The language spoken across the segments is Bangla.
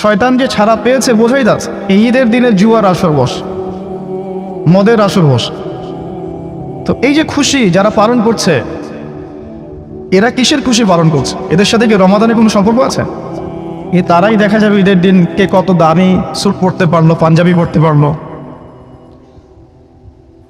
শয়তান যে ছাড়া পেয়েছে বোঝাই যাচ্ছে। এই ঈদের দিনে জুয়ার আসর বস, মদের আসর বস। তো এই যে খুশি যারা পালন করছে, এরা কিসের খুশি পালন করছে? এদের সাথে কি রমাদানের কোনো সম্পর্ক আছে? এ তারাই দেখা যাবে ঈদের দিন কে কত দামি স্যুট পরতে পারল, পাঞ্জাবি পরতে পারল।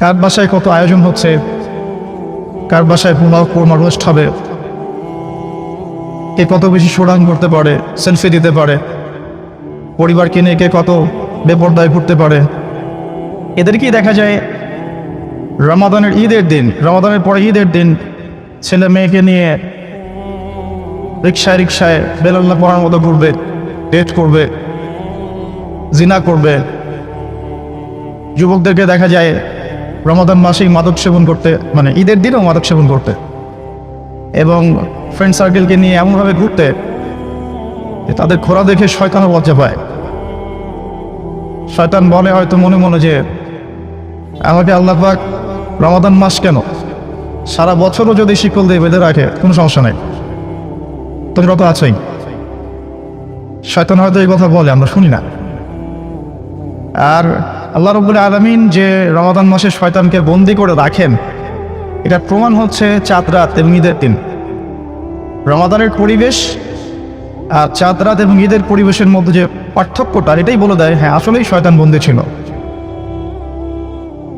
কার বাসায় কত আয়োজন হচ্ছে, কার বাসায় পোলাও কোরমা রোস্ট হবে, কে কত বেশি সুরাং করতে পারে সেলফি দিতে পারে। পরিবারকে নিয়ে কে কত বেপর্দায় ঘুরতে পারে। এদেরকেই দেখা যায় রমাদানের ঈদের দিন, রমাদানের পরে ঈদের দিন ছেলে মেয়েকে নিয়ে রিক্সায় রিক্সায় বেলাল্লা পড়ার মতো ঘুরবে, ডেট করবে, জিনা করবে। যুবকদেরকে দেখা যায় রমাদান মাসেই মাদক সেবন করতে মানে ঈদের দিনেও মাদক সেবন করতে। এবং ফ্রেন্ড সার্কেলকে নিয়ে এমনভাবে ঘুরতে তাদের খোরা দেখে শয়তানও লজ্জা পায়। শয়তান বলে হয়তো মনে মনে যে, আমাকে আল্লাহ পাক রমাদান মাস কেন? সারা বছরও যদি শিকল দিয়ে বেঁধে রাখে, কোনো সমস্যা নেই। তোমরা তো আছোই। শয়তান হয়তো এই কথা বলে, আমরা শুনি না। আর আল্লাহ রবুল আলমিন যে রমাদান মাসে শয়তানকে বন্দি করে রাখেন, এটা প্রমাণ হচ্ছে চাঁদ রাত এবং ঈদের দিন। রমাদানের পরিবেশ আর চাঁদ রাত এবং ঈদের পরিবেশের মধ্যে যে পার্থক্যটা এটাই বলে দেয় হ্যাঁ আসলেই শয়তান বন্দি ছিল।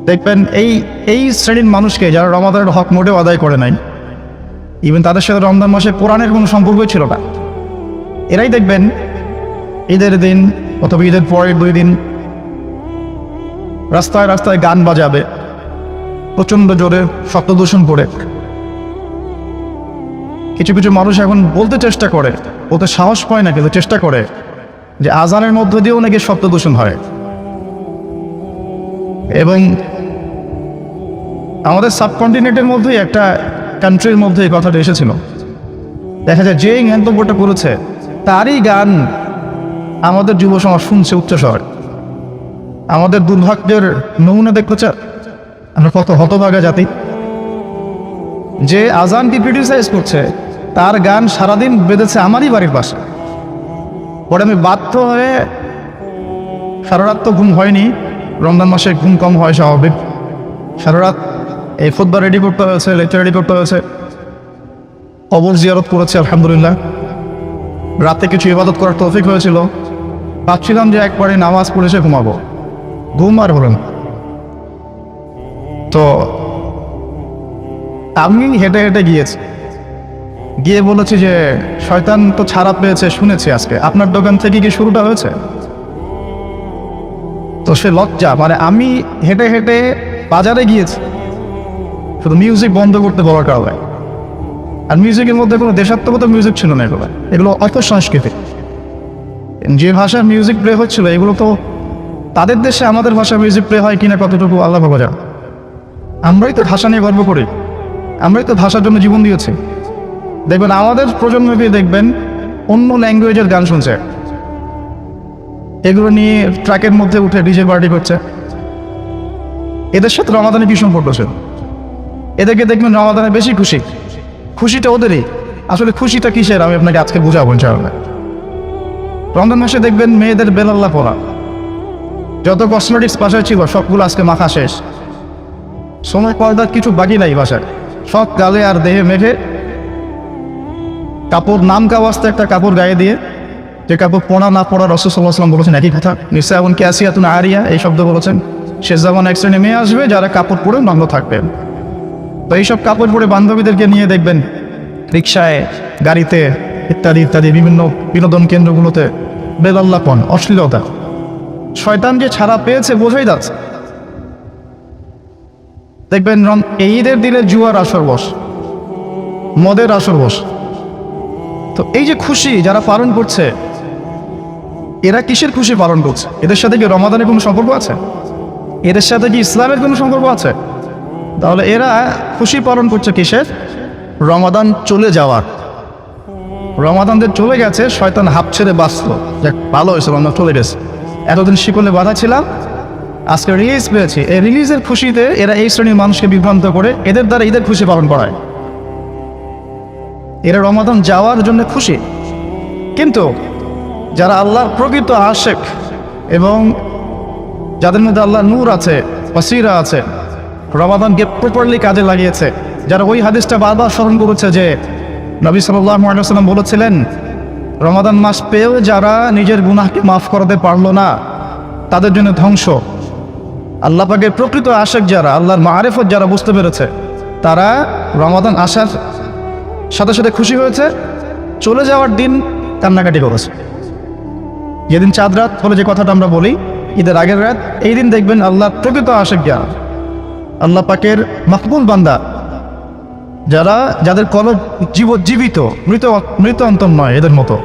দেখবেন, এই এই শ্রেণির মানুষকে যারা রমাদানের হক মোটেও আদায় করে নাই ইভেন তাদের সাথে রমজান মাসে কোরআনের কোনো সম্পর্কই ছিল না। এরাই দেখবেন, ঈদের দিন অথবা ঈদের পরের দুই দিন রাস্তায় রাস্তায় গান বাজাবে, প্রচণ্ড জোরে শব্দ দূষণ করে কিছু কিছু মানুষ এখন বলতে চেষ্টা করে বলতে সাহস পায় না, কিন্তু চেষ্টা করে যে আজানের মধ্য দিয়েও নাকি শব্দ দূষণ হয়। এবং আমাদের সাবকন্টিনেন্টের মধ্যেই একটা কান্ট্রির মধ্যে এই কথাটা এসেছিল। দেখা যায় যেই মন্তব্যটা করেছে, তারই গান আমাদের যুব সমাজ শুনছে উচ্চস্বর। আমাদের দুর্ভাগ্যের নমুনা দেখতে আমরা কত হতভাগা জাতি। যে আজানকে ক্রিটিসাইজ করছে তার গান সারাদিন বেঁধেছে আমারই বাড়ির পাশে। পরে আমি বাধ্য হয়ে সারারাত তো ঘুম হয়নি, রমজান মাসে ঘুম কম হয় স্বাভাবিক। সারা রাত এই ফুটবল রেডি করতে হয়েছে লেকচার রেডি করতে হয়েছে। অবর জিয়ারত করেছে, আলহামদুলিল্লাহ। রাতে কিছু ইবাদত করার তৌফিক হয়েছিল। ভাবছিলাম যে একবারে নামাজ পড়ে সে ঘুমাবো। ঘুম আর হলো না। তো আমি হেঁটে হেঁটে গিয়েছি। গিয়ে বলেছি যে, শয়তান তো ছাড়া পেয়েছে, শুনেছি আজকে। আপনার দোকান থেকে কি শুরুটা হয়েছে? তো সে লজ্জা মানে আমি হেঁটে হেঁটে বাজারে গিয়েছি। শুধু মিউজিক বন্ধ করতে বলার কারণে। আর মিউজিকের মধ্যে কোনো দেশাত্মকতা মিউজিক ছিল না এগুলো। এগুলো অর্থ সংস্কৃতি যে ভাষার মিউজিক প্লে হচ্ছিল, এগুলো তো তাদের দেশে আমাদের ভাষা মিউজিক প্লে হয় কিনা কতটুকু আল্লাহ ভাবা যান আমরাই তো ভাষা নিয়ে গর্ব করি। আমরাই তো ভাষার জন্য জীবন দিয়েছি। দেখবেন আমাদের প্রজন্ম প্রজন্মকে দেখবেন অন্য ল্যাঙ্গুয়েজের গান শুনছে। এগুলো নিয়ে ট্র্যাকের মধ্যে উঠে ডিজে পার্টি করছে। এদের সাথে রমাদানে কি সম্পর্ক ছিল এদেরকে দেখবেন রমাদানে বেশি খুশি। খুশিটা ওদেরই। আসলে খুশিটা কিসের? আমি আপনাকে আজকে বুঝাবো ইনশাআল্লাহ। রমজান মাসে দেখবেন মেয়েদের বেলাল্লা পড়া। যত কসমেটিক্স বাসায় ছিল, সবগুলো আজকে মাখা শেষ। সময় পর্দার কিছু বাকি নাই বাসায়। সব গালে আর দেহে মেঘে কাপড় নাম কাওয়াজতে একটা কাপড় গায়ে দিয়ে। যে কাপড় পড়া না পড়া রসুসাল্লাহাম বলেছেন একই কথা। নিশ্চয় এমন ক্যাসিয়াতুন আরিয়া, এই শব্দ বলেছেন। শেষ যেমন এক শ্রেণি মেয়ে আসবে, যারা কাপড় পরে নগ্ন থাকবেন তো এইসব কাপড় পরে বান্ধবীদেরকে নিয়ে দেখবেন রিক্সায় গাড়িতে ইত্যাদি ইত্যাদি বিভিন্ন বিনোদন কেন্দ্রগুলোতে বেলাল্লাপন, অশ্লীলতা। শয়তান যে ছাড়া পেয়েছে বোঝাই যাচ্ছে। দেখবেন রম, এই ঈদের দিনে জুয়ার আসর বস, মদের আসর বস। তো এই যে খুশি যারা পালন করছে, এরা কিসের খুশি পালন করছে? এদের সাথে কি রমাদানের কোনো সম্পর্ক আছে? এদের সাথে কি ইসলামের কোনো সম্পর্ক আছে? তাহলে এরা খুশি পালন করছে কিসের? রমাদান চলে যাওয়ার। রমাদানদের চলে গেছে, শয়তান হাফ ছেড়ে বাঁচলো। যাক, ভালো হয়েছে রমজান চলে গেছে। এতদিন শিকলে বাধা ছিলাম, আজকে রিলিজ পেয়েছি। এই রিলিজের খুশিতে এরা এই শ্রেণির মানুষকে বিভ্রান্ত করে, এদের দ্বারা ঈদের খুশি পালন করায়। এরা রমাদান যাওয়ার জন্য খুশি। কিন্তু যারা আল্লাহর প্রকৃত আশেক এবং যাদের মধ্যে আল্লাহ নূর আছে ওয়াসিরা আছে, রমাদানকে প্রপারলি কাজে লাগিয়েছে। যারা ওই হাদিসটা বারবার স্মরণ করেছে যে নবী সাল্লাম বলেছিলেন, রমাদান মাস পেয়েও যারা নিজের গুনাহকে মাফ করাতে পারল না, তাদের জন্য ধ্বংস। আল্লাহ পাকের প্রকৃত আশেক যারা, আল্লাহর মারেফত যারা বুঝতে পেরেছে, তারা রমাদান আসার সাথে সাথে খুশি হয়েছে। চলে যাওয়ার দিন কান্নাকাটি করেছে। যেদিন চাঁদ রাত বলে যে কথাটা আমরা বলি, ঈদের আগের রাত, এই দিন দেখবেন আল্লাহ প্রকৃত আশেক যারা। আল্লাহ পাকের মকবুল বান্দা। যারা, যাদের কলব জীব, জীবিত, মৃত মৃত অন্তর নয় এদের মতো।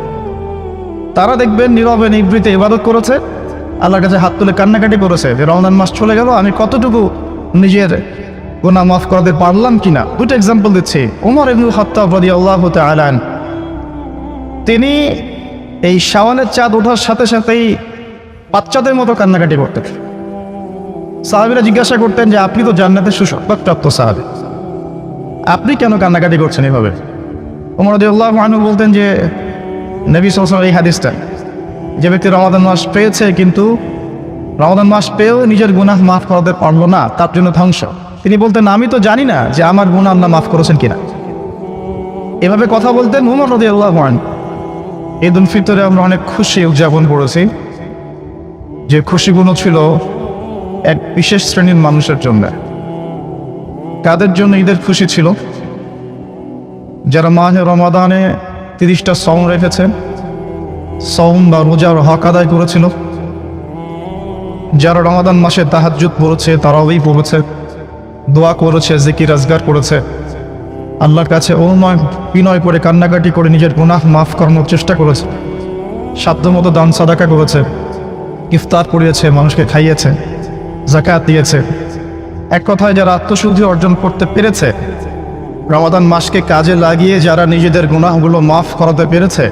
তারা দেখবেন নীরবে নিবৃতে ইবাদত করেছে। আল্লাহর কাছে হাত তুলে কান্নাকাটি করেছে যে রমজান মাস চলে গেল, আমি কতটুকু নিজের গোনা মাফ করাতে পারলাম কিনা? দুটো এক্সাম্পল দিচ্ছি। উমর ইবনুল খত্তাব রাদিয়াল্লাহু তাআলা আনহু। তিনি এই শাওয়ালের চাঁদ ওঠার সাথে সাথেই বাচ্চাদের মতো কান্নাকাটি করতেন। সাহাবিরা জিজ্ঞাসা করতেন যে, আপনি তো জান্নাতের সুসংবাদপ্রাপ্ত সাহাবি। আপনি কেন কান্নাকাটি করছেন এভাবে? ওমর আল্লাহ মানু বলতেন যে, নবী সালাম এই হাদিসটা, যে ব্যক্তি রমাদান মাস পেয়েছে কিন্তু রমাদান মাস পেয়েও নিজের গুনাহ মাফ করাতে পারল না, তার জন্য ধ্বংস। তিনি বলতেন, আমি তো জানি না যে আমার গুনাহ আল্লাহ মাফ করেছেন কিনা। এভাবে কথা বলতেন উমর রদি আল্লাহ ঈদ উল ফিতরে আমরা অনেক খুশি উদযাপন করেছি। যে খুশিগুলো ছিল এক বিশেষ শ্রেণির মানুষের জন্য। কাদের জন্য ঈদের খুশি ছিল? যারা মাহে রমাদানে তিরিশটা সম রেখেছে সম বা রোজার হক আদায় করেছিল। যারা রমাদান মাসে তাহাজ্জুদ পড়েছে তারাওই পড়েছে। দোয়া করেছে, জিকির, আজগার করেছে। আল্লাহর কাছে অনুনয় বিনয় করে, কান্নাকাটি করে নিজের গুনাহ মাফ করানোর চেষ্টা করেছে। সাধ্যমতো দান, সাদাকা করেছে। ইফতার করিয়েছে, মানুষকে খাইয়েছে জাকাত দিয়েছে। এক কথায় যারা আত্মশুদ্ধি অর্জন করতে পেরেছে, রমাদান মাসকে কাজে লাগিয়ে যারা নিজেদের গুনাহগুলো মাফ করাতে পেরেছে,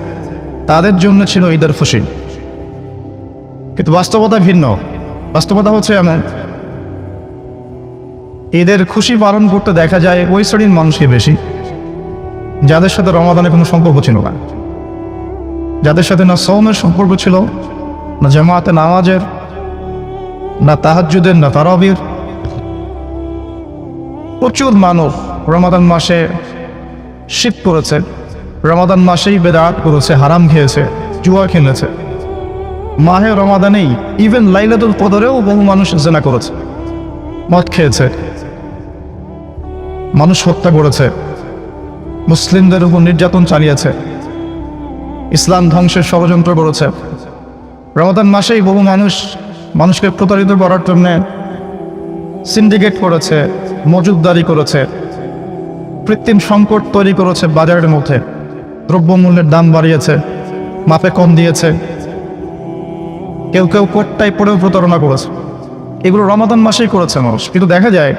তাদের জন্য ছিল ঈদের খুশি। কিন্তু বাস্তবতা ভিন্ন। বাস্তবতা হচ্ছে এমন। ঈদের খুশি পালন করতে দেখা যায় ওই শ্রেণির মানুষই বেশি। যাদের সাথে রমাদানে কোনো সম্পর্ক ছিল না। যাদের সাথে না সৌমের সম্পর্ক ছিল, না জামাতে নামাজের, না তাহাজ্জুদের, না তারাবির। প্রচুর মানুষ রমাদান মাসে শীত করেছে। রমাদান মাসেই বেদাত করেছে, হারাম খেয়েছে, জুয়া খেলেছে। মাহে রমাদানেই ইভেন লাইলাতুল কদরেও বহু মানুষ জেনা করেছে। মদ খেয়েছে। মানুষ হত্যা করেছে। মুসলিমদের উপর নির্যাতন চালিয়েছে। ইসলাম ধ্বংসের ষড়যন্ত্র করেছে। রমাদান মাসেই বহু মানুষ মানুষকে প্রতারিত করার জন্য সিন্ডিকেট করেছে, মজুদদারি করেছে, কৃত্রিম সংকট তৈরি করেছে বাজারের মধ্যে। দ্রব্যমূল্যের দাম বাড়িয়েছে, মাপে কম দিয়েছে। কেউ কেউ কোটটাই পড়েও প্রতারণা করেছে। এগুলো রমাদান মাসেই করেছে মানুষ। কিন্তু দেখা যায়,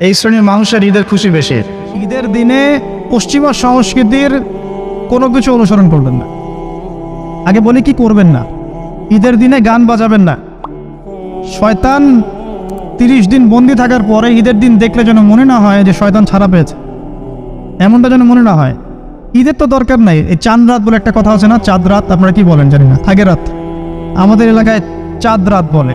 এই শ্রেণির মানুষের ঈদের খুশি বেশি। ঈদের দিনে পশ্চিমা সংস্কৃতির কোনো কিছু অনুসরণ করবেন না। আগে বলি কি করবেন না। ঈদের দিনে গান বাজাবেন না। শয়তান তিরিশ দিন বন্দি থাকার পরে ঈদের দিন দেখলে যেন মনে না হয় যে শয়তান ছাড়া পেয়েছে। এমনটা যেন মনে না হয়। ঈদের তো দরকার নাই। এই চাঁদ রাত বলে একটা কথা আছে না? চাঁদ রাত, আপনারা কি বলেন জানি না। আগের রাত। আমাদের এলাকায় চাঁদ রাত বলে।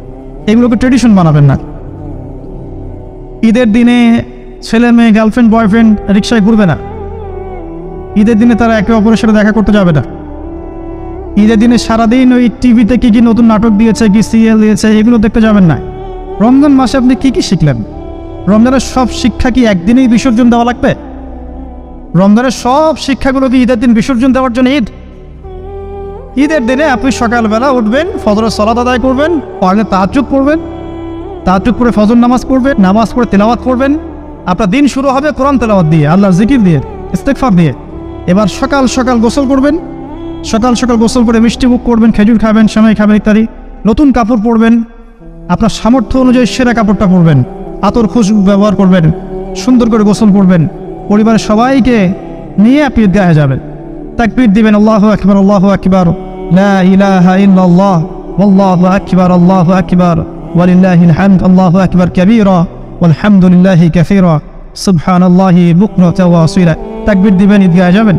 এগুলোকে ট্রেডিশন বানাবেন না। ঈদের দিনে ছেলে মেয়ে গার্লফ্রেন্ড বয়ফ্রেন্ড রিক্সায় ঘুরবে না। ঈদের দিনে তারা একে অপরের সাথে দেখা করতে যাবে না। ঈদের দিনে সারাদিন ওই টিভিতে কি কি নতুন নাটক দিয়েছে, কি সিরিয়াল দিয়েছে, এগুলো দেখতে যাবেন না। রমজান মাসে আপনি কি কি শিখলেন? রমজানের সব শিক্ষা কি একদিনেই বিসর্জন দেওয়া লাগবে? রমজানের সব শিক্ষাগুলো কি ঈদের দিন বিসর্জন দেওয়ার জন্য ঈদ? ঈদের দিনে আপনি সকালবেলা উঠবেন, ফজরের সলাত আদায় করবেন, পারলে তাহাজুদ করবেন তাহাজুদ করে ফজর নামাজ পড়বেন, নামাজ পড়ে তেলাওয়াত করবেন। আপনার দিন শুরু হবে কোরআন তেলাওয়াত দিয়ে, আল্লাহর জিকির দিয়ে ইস্তেকফার দিয়ে। এবার সকাল সকাল গোসল করবেন, সকাল সকাল গোসল করে মিষ্টি মুখ করবেন, খেজুর খাবেন, সেমাই খাবেন ইত্যাদি। নতুন কাপড় পরবেন, আপনার সামর্থ্য অনুযায়ী সেরা কাপড়টা পরবেন, আতর খুশবু ব্যবহার করবেন, সুন্দর করে গোসল করবেন। পরিবারের সবাইকে নিয়ে আপনি ঈদগাহে যাবেন। তাকবীর দিবেন, আল্লাহু আকবার আল্লাহু আকবার ওয়াল্লাহু আকবার, আল্লাহু আকবার ওয়ালিল্লাহিল হামদ আল্লাহু আকবার কাবীরা, ওয়ালহামদুলিল্লাহি কাসীরা, সুবহানাল্লাহি বুকরাতাও ওয়া আসীলা। তাকবীর দিবেন, ঈদগাহে যাবেন।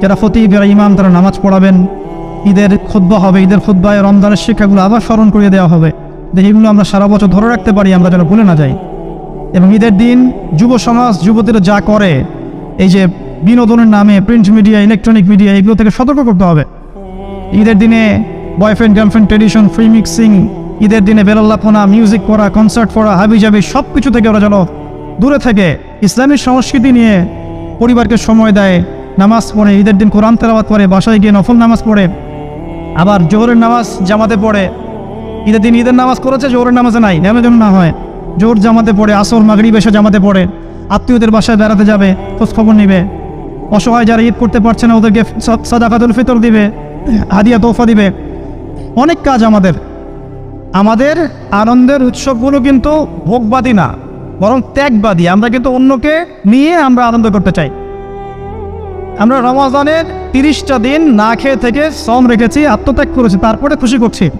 যারা ফতিব যারা ইমাম তারা নামাজ পড়াবেন। ঈদের খুদ্া হবে, ঈদের খুদ্ায় রমজানের শিক্ষাগুলো আবার স্মরণ করিয়ে দেওয়া হবে। যেগুলো আমরা সারা বছর ধরে রাখতে পারি, আমরা যেন ভুলে না যাই। এবং ঈদের দিন যুব সমাজ, যুবতীরা যা করে, এই যে বিনোদনের নামে প্রিন্ট মিডিয়া ইলেকট্রনিক মিডিয়া এগুলো থেকে সতর্ক করতে হবে। ঈদের দিনে boyfriend girlfriend tradition free mixing ঈদের দিনে বেলাল্লাপনা মিউজিক পড়া কনসার্ট পড়া হাবি জাবি সব কিছু থেকে ওরা যেন দূরে থাকে। ইসলামী সংস্কৃতি নিয়ে পরিবারকে সময় দেয়, নামাজ পড়ে, ঈদের দিন কোরআন তেলাওয়াত করে, বাসায় গিয়ে নফল নামাজ পড়ে। আবার জোহরের নামাজ জামাতে পড়ে। ঈদের দিন ঈদের নামাজ করেছে, জোহরের নামাজে নাই, নেমে যেন না হয়। জোর জামাতে পড়ে, আসর মাগরি বেশে জামাতে পড়ে। আত্মীয়দের বাসায় বেড়াতে যাবে খোঁজ খবর নিবে। অসহায় যারা ঈদ করতে পারছে না, ওদেরকে সদ- সাদাকাতুল ফিতর দিবে, হাদিয়া তোফা দিবে। অনেক কাজ আমাদের। আমাদের আনন্দের উৎসবগুলো কিন্তু ভোগবাদী না, বরং ত্যাগবাদী। আমরা কিন্তু অন্যকে নিয়ে আমরা আনন্দ করতে চাই। আমরা রমাজানের তিরিশটা দিন না খেয়ে থেকে শ্রম রেখেছি, আত্মত্যাগ করেছি, তারপরে খুশি করছি।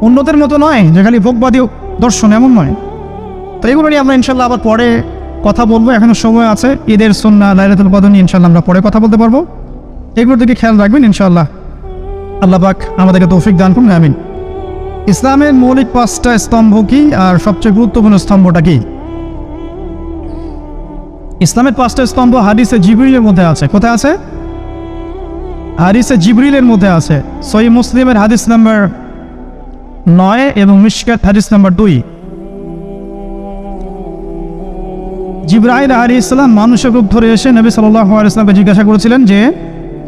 অন্যদের মতো নয়, যে খালি ভোগবাদী দর্শন, এমন নয়। তো এগুলো নিয়ে আমরা ইনশাল্লাহ আবার পরে কথা বলব, এখনও সময় আছে। ঈদের সন্না লাইলাতুল কদর নিয়ে ইনশাল্লাহ আমরা পরে কথা বলতে পারব। এগুলোর দিকে খেয়াল রাখবেন ইনশাল্লাহ আল্লাহ পাক আমাদেরকে তৌফিক দান করুন, আমিন। ইসলামের মৌলিক পাঁচটা স্তম্ভ কি আর সবচেয়ে গুরুত্বপূর্ণ স্তম্ভটা কি? ইসলামের পাঁচটা স্তম্ভ হাদিসে জিবরিলের মধ্যে আছে। কোথায় আছে? হাদিসে জিবরিলের মধ্যে আছে। সই মুসলিমের হাদিস নাম্বার নয় এবং মিশকাত হাদিস নাম্বার দুই। জিব্রাহিল আলী ইসলাম মানুষের রূপ ধরে এসে নবী সাল্লাহ ইসলামকে জিজ্ঞাসা করেছিলেন যে,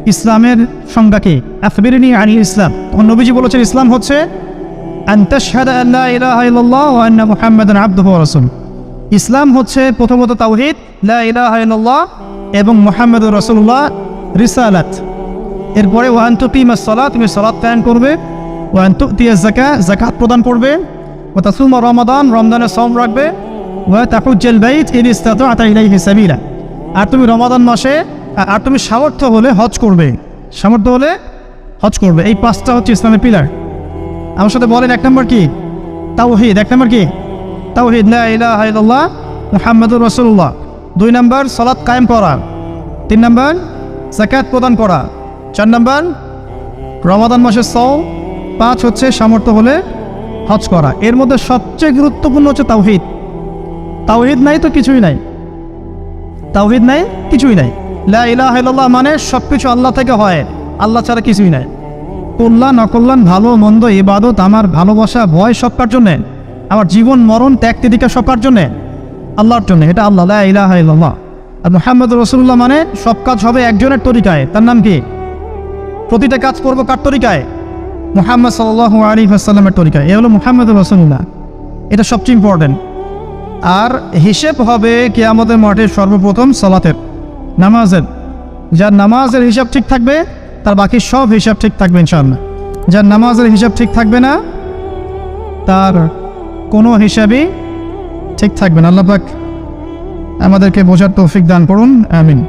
ইসলামের সংজ্ঞা কি? আফবিরিনী আলী ইসলাম। তখন নবীজি বলেছেন, ইসলাম হচ্ছে ইসলাম হচ্ছে প্রথমত তাওহীদ এবং মুহাম্মাদুর রাসূলুল্লাহ, রিসালাত। এরপরে ওয়ান তুকিমাস সালাত, তুমি সালাত কায়েম করবে। ওয়ান তুতিয়া যাকাত জাকাত প্রদান করবে। ওয়া তাসুমা রমাদান রমদানের সওম রাখবে। আর তুমি রমাদান মাসে, আর তুমি সামর্থ্য হলে হজ করবে। সামর্থ্য হলে হজ করবে। এই পাঁচটা হচ্ছে ইসলামের পিলার আমার সাথে বলেন, এক নম্বর কি? তাওহিদ। এক নম্বর কি? তাওহীদ। লা ইলাহা ইল্লাল্লাহ, মুহাম্মাদুর রাসূলুল্লাহ। দুই নম্বর, সালাত কায়েম করা। তিন নম্বর, যাকাত প্রদান করা। চার নম্বর, রমাদান মাসের সও পাঁচ হচ্ছে সামর্থ্য হলে হজ করা। এর মধ্যে সবচেয়ে গুরুত্বপূর্ণ হচ্ছে তাওহীদ। তাওহীদ নাই তো কিছুই নাই। তাওহিদ নাই, কিছুই নাই। লা ইলাহা ইল্লাল্লাহ মানে সব কিছু আল্লাহ থেকে হয়। আল্লাহ ছাড়া কিছুই নাই। কল্যাণ, অকল্যাণ, ভালো, মন্দ, ইবাদত, আমার ভালোবাসা, ভয় সব কার জন্যে, আমার জীবন, মরণ, ত্যাগ তিদিকা সব কার জন্যে, আল্লাহর জন্য, এটা আল্লাহ, লা ইলাহা ইল্লাল্লাহ। আর মোহাম্মদ রসুল্লাহ মানে সব কাজ হবে একজনের তরিকায়। তার নাম কি? প্রতিটা কাজ করব কার তরিকায়? মোহাম্মদ সাল্লাহ আলী আসাল্লামের তরিকায়। এ হলো মোহাম্মদ রসুল্লাহ এটা সবচেয়ে ইম্পর্টেন্ট আর হিসেব হবে কেয়ামতের মাঠে সর্বপ্রথম সালাতের নামাজের। যার নামাজের হিসাব ঠিক থাকবে, তার বাকি সব হিসাব ঠিক থাকবে ইনশাআল্লাহ। যার নামাজের হিসাব ঠিক থাকবে না, তার কোনো হিসাবই ঠিক থাকবে না। আল্লাহ আমাদেরকে বোঝার তৌফিক দান করুন, আমিন।